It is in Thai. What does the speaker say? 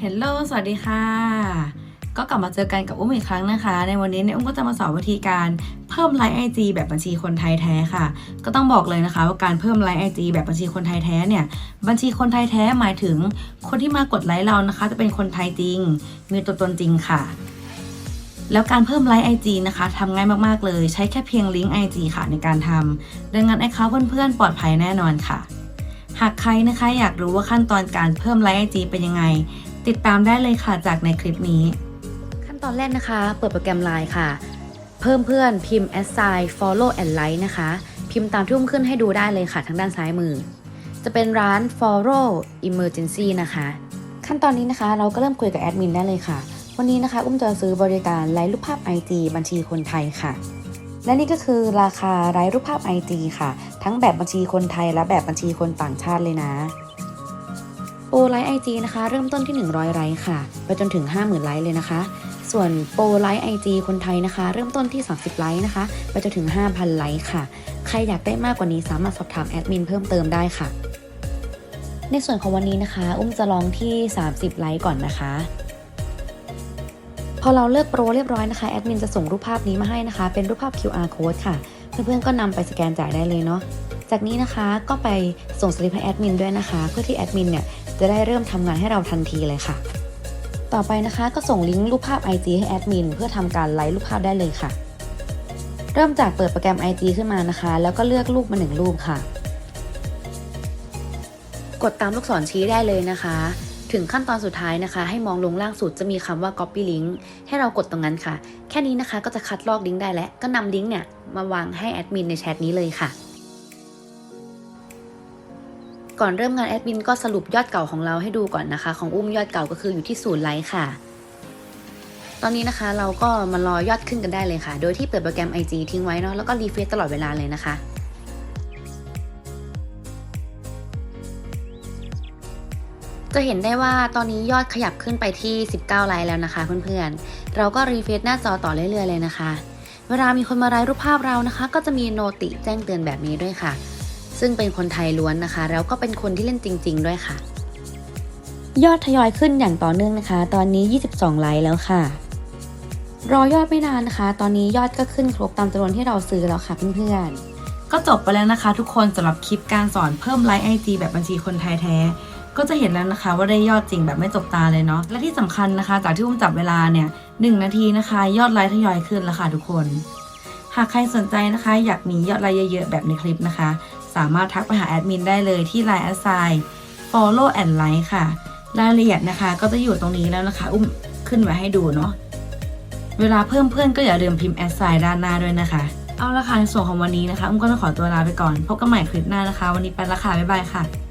เฮลโลสวัสดีค่ะ ก็กลับมาเจอกันกับอุ้มอีกครั้งนะคะ ในวันนี้เนี่ยอุ้มก็จะมาสอนวิธีการเพิ่มไลค์ไอจีแบบบัญชีคนไทยแท้ค่ะ ก็ต้องบอกเลยนะคะ ว่าการเพิ่มไลค์ไอจีแบบบัญชีคนไทยแท้เนี่ย บัญชีคนไทยแท้หมายถึงคนที่มากดไลค์เรานะคะ จะเป็นคนไทยจริง มีตัวตนจริงค่ะ แล้วการเพิ่มไลค์ไอจีนะคะทำง่ายมากๆเลย ใช้แค่เพียงลิงก์ไอจีค่ะในการทำดังนั้นไอ้เขาเพื่อนๆปลอดภัยแน่นอนค่ะ หากใครนะคะอยากรู้ว่าขั้นตอนการเพิ่มไลค์ไอจีเป็นยังไง ติดตามได้เลยค่ะจากในคลิปนี้ ขั้นตอนแรกนะคะ เปิดโปรแกรม Line ค่ะ เพิ่มเพื่อนพิมพ์ assign follow and like นะคะ พิมพ์ตามที่อุ้มขึ้นให้ดูได้เลยค่ะทางด้านซ้ายมือ จะเป็นร้าน follow emergency นะคะ ขั้นตอนนี้นะคะ เราก็เริ่มคุยกับแอดมินได้เลยค่ะ วันนี้นะคะอุ้มจะซื้อบริการไลค์รูปภาพ IG บัญชีคนไทยค่ะและนี่ก็คือราคาไลค์รูปภาพ IG ค่ะ ทั้งแบบบัญชีคนไทยและแบบบัญชีคนต่างชาติเลยนะ โปรไลค์ไอจีนะคะ เริ่มต้นที่ 100 ไลค์ค่ะ ไปจนถึง 50,000 ไลค์เลยนะคะ ส่วนโปรไลค์ไอจีคนไทยนะคะ เริ่มต้นที่ 30 ไลค์นะคะ ไปจนถึง 5,000 ไลค์ค่ะ ใครอยากได้มากกว่านี้สามารถสอบถามแอดมินเพิ่มเติมได้ค่ะ ในส่วนของวันนี้นะคะ อุ้มจะลองที่ 30 ไลค์ก่อนนะคะพอเราเลือกโปรเรียบร้อยนะคะแอดมินจะส่งรูปภาพนี้มาให้นะคะ เป็นรูปภาพ QR code ค่ะ เพื่อนๆก็นำไปสแกนจ่ายได้เลยเนาะจากนี้นะคะก็ไปส่งสลิปให้แอดมินด้วยนะคะ เพื่อที่แอดมินเนี่ย จะได้เริ่มทำงานให้เราทันทีเลยค่ะ ต่อไปนะคะก็ส่งลิงก์รูปภาพ IG ให้แอดมินเพื่อทำการไลค์รูปภาพได้เลยค่ะ เริ่มจากเปิดโปรแกรม IG ขึ้นมานะคะ แล้วก็เลือกรูปมาหนึ่งรูปค่ะ กดตามลูกศรชี้ได้เลยนะคะ ถึงขั้นตอนสุดท้ายนะคะ ให้มองลงล่างสุดจะมีคำว่า copy link ให้เรากดตรงนั้นค่ะ แค่นี้นะคะก็จะคัดลอกลิงก์ได้แล้วก็นำลิงก์เนี่ยมาวางให้แอดมินในแชทนี้เลยค่ะ ก่อนเริ่มงานแอดมินก็สรุปยอดเก่าของเราให้ดูก่อนนะคะ ของอุ้มยอดเก่าก็คืออยู่ที่ศูนย์ไลค์ค่ะ ตอนนี้นะคะเราก็มารอยอดขึ้นกันได้เลยค่ะ โดยที่เปิดโปรแกรม IG ทิ้งไว้เนาะแล้วก็รีเฟซตลอดเวลาเลยนะคะจะเห็นได้ว่าตอนนี้ยอดขยับขึ้นไปที่ 19 ไลค์แล้วนะคะเพื่อนๆ เราก็รีเฟซหน้าจอต่อเรื่อยๆเลยนะคะ เวลามีคนมาไลค์รูปภาพเรานะคะ ก็จะมีโนติแจ้งเตือนแบบนี้ด้วยค่ะ ซึ่งเป็นคนไทยล้วนนะคะ แล้วก็เป็นคนที่เล่นจริง ๆ ด้วยค่ะ ยอดทยอยขึ้นอย่างต่อเนื่องนะคะ ตอนนี้ 22 ไลค์แล้วค่ะ รอยอดไม่นานนะคะ ตอนนี้ยอดก็ขึ้นครบตามจำนวนที่เราซื้อแล้วค่ะเพื่อนๆก็จบไปแล้วนะคะทุกคนสำหรับคลิปการสอนเพิ่มไลค์ไอจีแบบบัญชีคนไทยแท้ ก็จะเห็นแล้วนะคะว่าได้ยอดจริงแบบไม่จบตาเลยเนาะและที่สำคัญนะคะ จากที่อุ้มจับเวลาเนี่ยหนึ่งนาทีนะคะ ยอดไลค์ทยอยขึ้นแล้วค่ะทุกคน หากใครสนใจนะคะ อยากมียอดไลค์เยอะๆแบบในคลิปนะคะ สามารถทักไปหาแอดมินได้เลยที่ Line Assign Follow and Like ค่ะ รายละเอียดนะคะก็จะอยู่ตรงนี้แล้วนะคะ อุ้มขึ้นไว้ให้ดูเนาะเวลาเพิ่มเพื่อนก็อย่าลืมพิมพ์ Assign ด้านหน้าด้วยนะคะ เอาละค่ะในส่วนของวันนี้นะคะ อุ้มก็ต้องขอตัวลาไปก่อน พบกันใหม่คลิปหน้านะคะ วันนี้ไปละค่ะบ๊ายบายค่ะ